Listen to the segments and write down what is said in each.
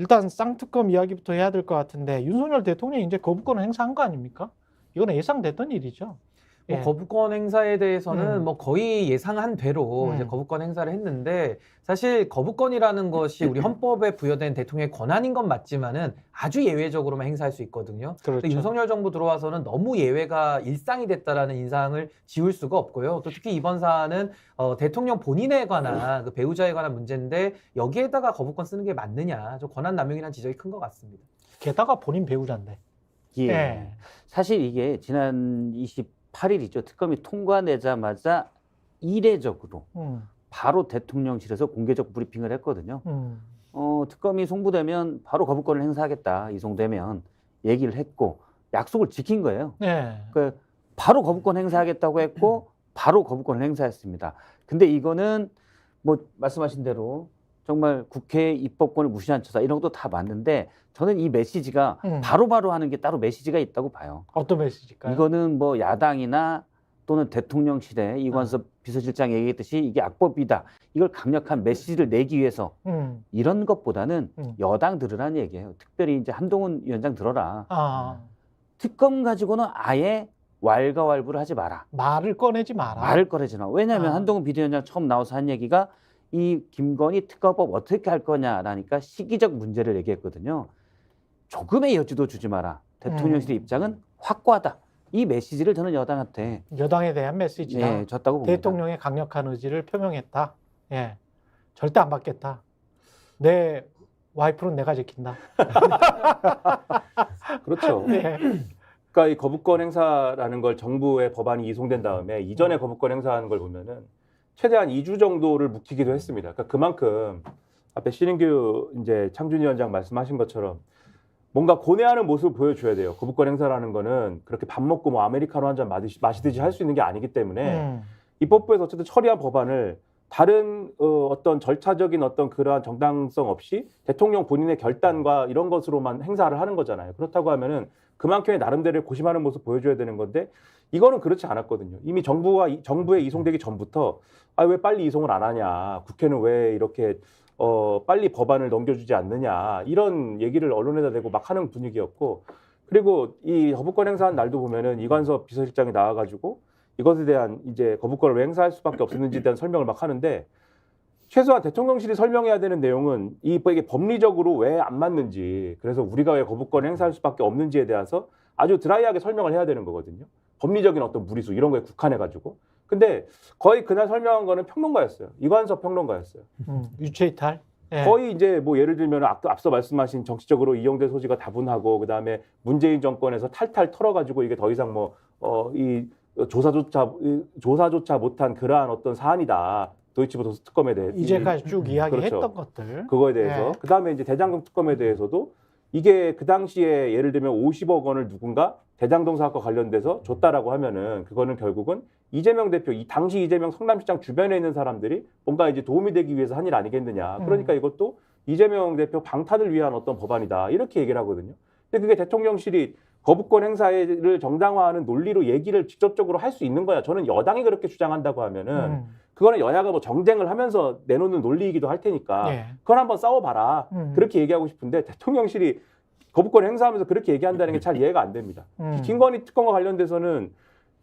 일단 쌍특검 이야기부터 해야 될 것 같은데 윤석열 대통령이 이제 거부권을 행사한 거 아닙니까? 이거는 예상됐던 일이죠. 뭐 예. 거부권 행사에 대해서는 음. 뭐 거의 예상한 대로 음. 이제 거부권 행사를 했는데 사실 거부권이라는 것이 우리 헌법에 부여된 대통령의 권한인 건 맞지만은 아주 예외적으로만 행사할 수 있거든요. 그렇죠. 근데 윤석열 정부 들어와서는 너무 예외가 일상이 됐다라는 인상을 지울 수가 없고요. 또 특히 이번 사안은 어, 대통령 본인에 관한 그 배우자에 관한 문제인데 여기에다가 거부권 쓰는 게 맞느냐, 좀 권한 남용이라는 지적이 큰 것 같습니다. 게다가 본인 배우자인데. 예. 예. 사실 이게 지난 28일이죠. 특검이 통과되자마자 이례적으로 음, 바로 대통령실에서 공개적 브리핑을 했거든요. 음, 어, 특검이 송부되면 바로 거부권을 행사하겠다. 이송되면 얘기를 했고 약속을 지킨 거예요. 네. 그 바로 거부권 행사하겠다고 했고 바로 거부권을 행사했습니다. 근데 이거는 뭐 말씀하신 대로 정말 국회 입법권을 무시한 처사 이런 것도 다 맞는데 저는 이 메시지가 음. 바로바로 하는 게 따로 메시지가 있다고 봐요. 어떤 메시지일까요? 이거는 뭐 야당이나 또는 대통령실에 이관섭 비서실장 얘기했듯이 이게 악법이다. 이걸 강력한 메시지를 내기 위해서 음, 이런 것보다는 음. 여당 들으라는 얘기예요. 특별히 이제 한동훈 위원장 들어라. 아, 특검 가지고는 아예 왈가왈부를 하지 마라. 말을 꺼내지 마라. 말을 꺼내지 마. 왜냐하면 아. 한동훈 비대위원장 처음 나와서 한 얘기가 이 김건희 특검법 어떻게 할 거냐라니까 시기적 문제를 얘기했거든요. 조금의 여지도 주지 마라. 대통령실의 음. 입장은 확고하다. 이 메시지를 저는 여당한테 여당에 대한 메시지다. 예, 줬다고 봅니다. 대통령의 강력한 의지를 표명했다. 예, 절대 안 받겠다. 내 와이프는 내가 지킨다. 그렇죠. 예. 그러니까 이 거부권 행사라는 걸 정부의 법안이 이송된 다음에 이전에 거부권 행사하는 걸 보면은 최대한 2주 정도를 묵히기도 했습니다. 그러니까 그만큼 앞에 신인규 이제 창준 위원장 말씀하신 것처럼 뭔가 고뇌하는 모습을 보여줘야 돼요. 거부권 행사라는 거는 그렇게 밥 먹고 뭐 아메리카노 한 잔 마시듯이 할 수 있는 게 아니기 때문에 음, 입법부에서 어쨌든 처리한 법안을 다른 어, 어떤 절차적인 어떤 그러한 정당성 없이 대통령 본인의 결단과 이런 것으로만 행사를 하는 거잖아요. 그렇다고 하면은 그만큼의 나름대로 고심하는 모습 보여줘야 되는 건데 이거는 그렇지 않았거든요. 이미 정부와 이- 정부에 이송되기 전부터 아 왜 빨리 이송을 안 하냐, 국회는 왜 이렇게 어 빨리 법안을 넘겨주지 않느냐 이런 얘기를 언론에다 대고 막 하는 분위기였고 그리고 이 거부권 행사한 날도 보면은 이관섭 비서실장이 나와가지고 이것에 대한 이제 거부권을 왜 행사할 수밖에 없었는지에 대한 설명을 막 하는데 최소한 대통령실이 설명해야 되는 내용은 이 이게 법리적으로 왜 안 맞는지 그래서 우리가 왜 거부권을 행사할 수밖에 없는지에 대해서 아주 드라이하게 설명을 해야 되는 거거든요. 법리적인 어떤 무리수 이런 거에 국한해 가지고. 근데 거의 그날 설명한 거는 평론가였어요. 이관섭 평론가였어요. 음, 유체이탈. 예. 거의 이제 뭐 예를 들면 앞- 앞서 말씀하신 정치적으로 이용될 소지가 다분하고 그다음에 문재인 정권에서 탈탈 털어가지고 이게 더 이상 뭐어이 조사조차 이 조사조차 못한 그러한 어떤 사안이다 도이치모터스 특검에 대해 이제까지 쭉 이야기했던 그렇죠. 것들. 그거에 대해서 네. 그 다음에 이제 대장동 특검에 대해서도 이게 그 당시에 예를 들면 50억 원을 누군가 대장동 사건과 관련돼서 줬다라고 하면은 그거는 결국은 이재명 대표 이 당시 이재명 성남시장 주변에 있는 사람들이 뭔가 이제 도움이 되기 위해서 한 일 아니겠느냐 음. 그러니까 이것도 이재명 대표 방탄을 위한 어떤 법안이다 이렇게 얘기를 하거든요 근데 그게 대통령실이 거부권 행사를 정당화하는 논리로 얘기를 직접적으로 할 수 있는 거야 저는 여당이 그렇게 주장한다고 하면은 음, 그거는 여야가 뭐 정쟁을 하면서 내놓는 논리이기도 할 테니까 예. 그건 한번 싸워봐라. 음. 그렇게 얘기하고 싶은데 대통령실이 거부권 행사하면서 그렇게 얘기한다는 게 잘 이해가 안 됩니다. 음. 김건희 특검과 관련돼서는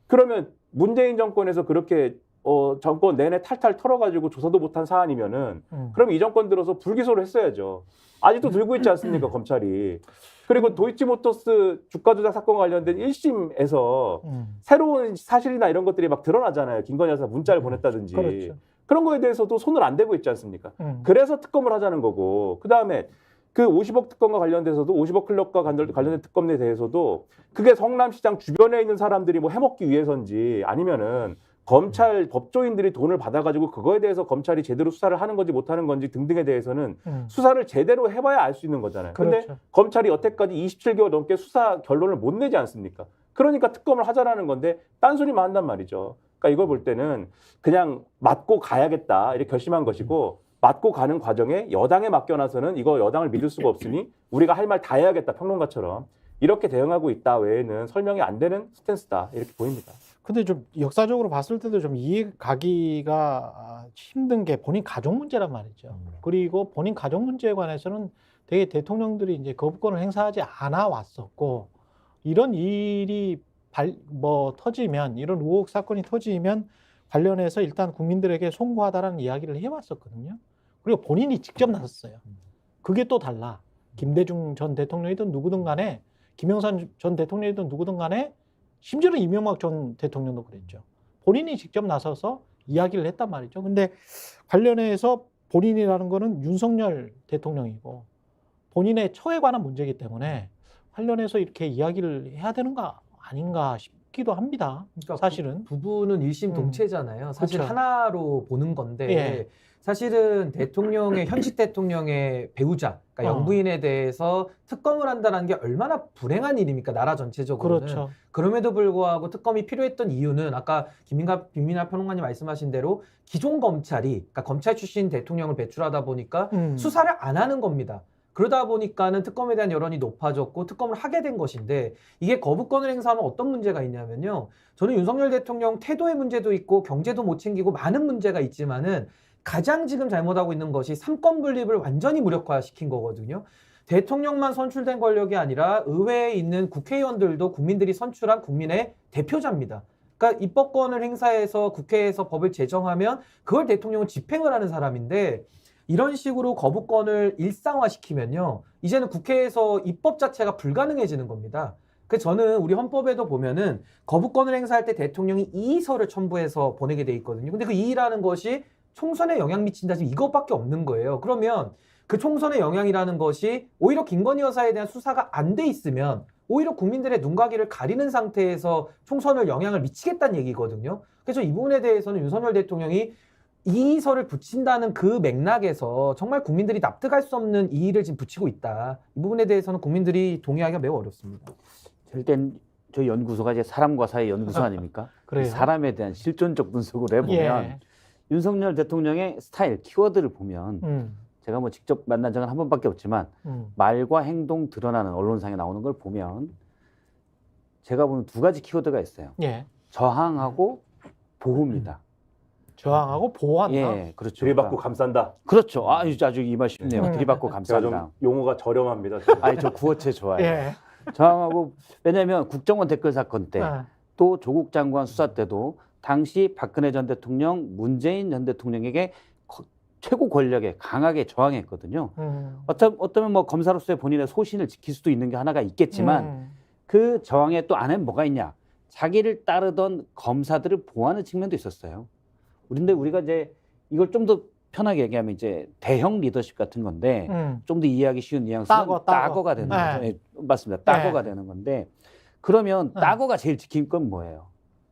그러면 문재인 정권에서 그렇게 어, 정권 내내 탈탈 털어가지고 조사도 못한 사안이면은 음. 그럼 이 정권 들어서 불기소를 했어야죠. 아직도 들고 있지 않습니까 검찰이. 그리고 도이치모터스 주가 조작 사건 관련된 1심에서 음. 새로운 사실이나 이런 것들이 막 드러나잖아요. 김건희 여사 문자를 보냈다든지. 그렇죠. 그런 거에 대해서도 손을 안 대고 있지 않습니까? 음. 그래서 특검을 하자는 거고 그 다음에 그 50억 특검과 관련돼서도 50억 클럽과 관련- 관련된 특검에 대해서도 그게 성남시장 주변에 있는 사람들이 뭐 해먹기 위해서인지 아니면은 검찰 법조인들이 돈을 받아가지고 그거에 대해서 검찰이 제대로 수사를 하는 건지 못하는 건지 등등에 대해서는 음. 수사를 제대로 해봐야 알 수 있는 거잖아요. 근데 그렇죠. 검찰이 여태까지 27개월 넘게 수사 결론을 못 내지 않습니까? 그러니까 특검을 하자라는 건데 딴소리만 한단 말이죠. 그러니까 이걸 볼 때는 그냥 맞고 가야겠다 이렇게 결심한 것이고 맞고 가는 과정에 여당에 맡겨놔서는 이거 여당을 믿을 수가 없으니 우리가 할 말 다 해야겠다 평론가처럼 이렇게 대응하고 있다 외에는 설명이 안 되는 스탠스다 이렇게 보입니다. 근데 좀 역사적으로 봤을 때도 좀 이해 가기가 힘든 게 본인 가족 문제란 말이죠. 그리고 본인 가족 문제에 관해서는 되게 대통령들이 이제 거부권을 행사하지 않아 왔었고 이런 일이 발, 뭐 터지면 이런 의혹 사건이 터지면 관련해서 일단 국민들에게 송구하다라는 이야기를 해왔었거든요. 그리고 본인이 직접 나섰어요. 그게 또 달라. 김대중 전 대통령이든 누구든 간에 김영삼 전 대통령이든 누구든 간에 심지어는 이명박 전 대통령도 그랬죠. 본인이 직접 나서서 이야기를 했단 말이죠. 근데 관련해서 본인이라는 거는 윤석열 대통령이고 본인의 처에 관한 문제이기 때문에 관련해서 이렇게 이야기를 해야 되는 거 아닌가 싶기도 합니다. 그러니까 사실은. 부, 부는 일심 동체잖아요. 사실 그쵸. 하나로 보는 건데 예. 사실은 대통령의 현직 대통령의 배우자, 그러니까 어. 영부인에 대해서 특검을 한다는 게 얼마나 불행한 일입니까? 나라 전체적으로는. 그렇죠. 그럼에도 불구하고 특검이 필요했던 이유는 아까 김민가 김민하 평론가님 말씀하신 대로 기존 검찰이 그러니까 검찰 출신 대통령을 배출하다 보니까 음. 수사를 안 하는 겁니다. 그러다 보니까는 특검에 대한 여론이 높아졌고 특검을 하게 된 것인데 이게 거부권을 행사하면 어떤 문제가 있냐면요. 저는 윤석열 대통령 태도의 문제도 있고 경제도 못 챙기고 많은 문제가 있지만은 가장 지금 잘못하고 있는 것이 삼권 분립을 완전히 무력화시킨 거거든요. 대통령만 선출된 권력이 아니라 의회에 있는 국회의원들도 국민들이 선출한 국민의 대표자입니다. 그러니까 입법권을 행사해서 국회에서 법을 제정하면 그걸 대통령은 집행을 하는 사람인데 이런 식으로 거부권을 일상화시키면요. 이제는 국회에서 입법 자체가 불가능해지는 겁니다. 그 저는 우리 헌법에도 보면은 거부권을 행사할 때 대통령이 이의서를 첨부해서 보내게 돼 있거든요. 근데 그 이의라는 것이 총선에 영향 미친다 지금 이것밖에 없는 거예요. 그러면 그 총선의 영향이라는 것이 오히려 김건희 여사에 대한 수사가 안 돼 있으면 오히려 국민들의 눈과 귀를 가리는 상태에서 총선을 영향을 미치겠다는 얘기거든요. 그래서 이 부분에 대해서는 윤석열 대통령이 이의서를 붙인다는 그 맥락에서 정말 국민들이 납득할 수 없는 이의를 지금 붙이고 있다. 이 부분에 대해서는 국민들이 동의하기가 매우 어렵습니다. 일단 저희 연구소가 이제 사람과 사회 연구소 아닙니까? 그래요. 이 사람에 대한 실존적 분석을 해보면 예. 윤석열 대통령의 스타일, 키워드를 보면 음. 제가 뭐 직접 만난 적은 한 번밖에 없지만 음. 말과 행동 드러나는 언론상에 나오는 걸 보면 제가 보는 두 가지 키워드가 있어요. 예. 저항하고 보호입니다. 저항하고 보호한다. 예, 그렇죠. 들이받고 감싼다. 그렇죠. 아, 아주 이 말 쉽네요. 음. 들이받고 제가 감사합니다. 좀 용어가 저렴합니다. 아니, 저 구어체 좋아해요. 예. 저항하고 왜냐하면 국정원 댓글 사건 때 아, 또 조국 장관 수사 때도 당시 박근혜 전 대통령, 문재인 전 대통령에게 거- 최고 권력에 강하게 저항했거든요. 음. 어쩌, 어쩌면 뭐 검사로서의 본인의 소신을 지킬 수도 있는 게 하나가 있겠지만 음. 그 저항에 또 안에 뭐가 있냐? 자기를 따르던 검사들을 보호하는 측면도 있었어요. 그런데 우리가 이제 이걸 좀 더 편하게 얘기하면 이제 대형 리더십 같은 건데 음. 좀더 이해하기 쉬운 뉘앙스는 따거, 따거. 가 되는 네. 거죠. 예, 맞습니다. 따거가 되는 건데 그러면 네. 따거가 제일 지킬 건 뭐예요?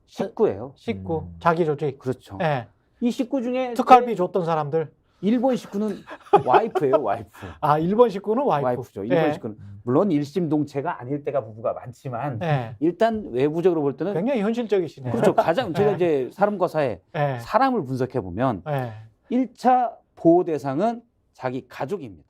식구예요. 식구, 음. 자기 조직. 그렇죠. 예. 이 식구 중에 특활비 줬던 사람들. 일본 식구는 와이프예요, 와이프. 아, 일본 식구는 와이프. 와이프죠. 일본 예. 식구는 물론 일심동체가 아닐 때가 부부가 많지만 예. 일단 외부적으로 볼 때는 굉장히 현실적이시네요. 그렇죠. 가장 제가 예. 이제 사람과 사회 예. 사람을 분석해 보면 예. 일차 보호 대상은 자기 가족입니다.